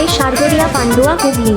কালে পান্ডুয়া হুগলি।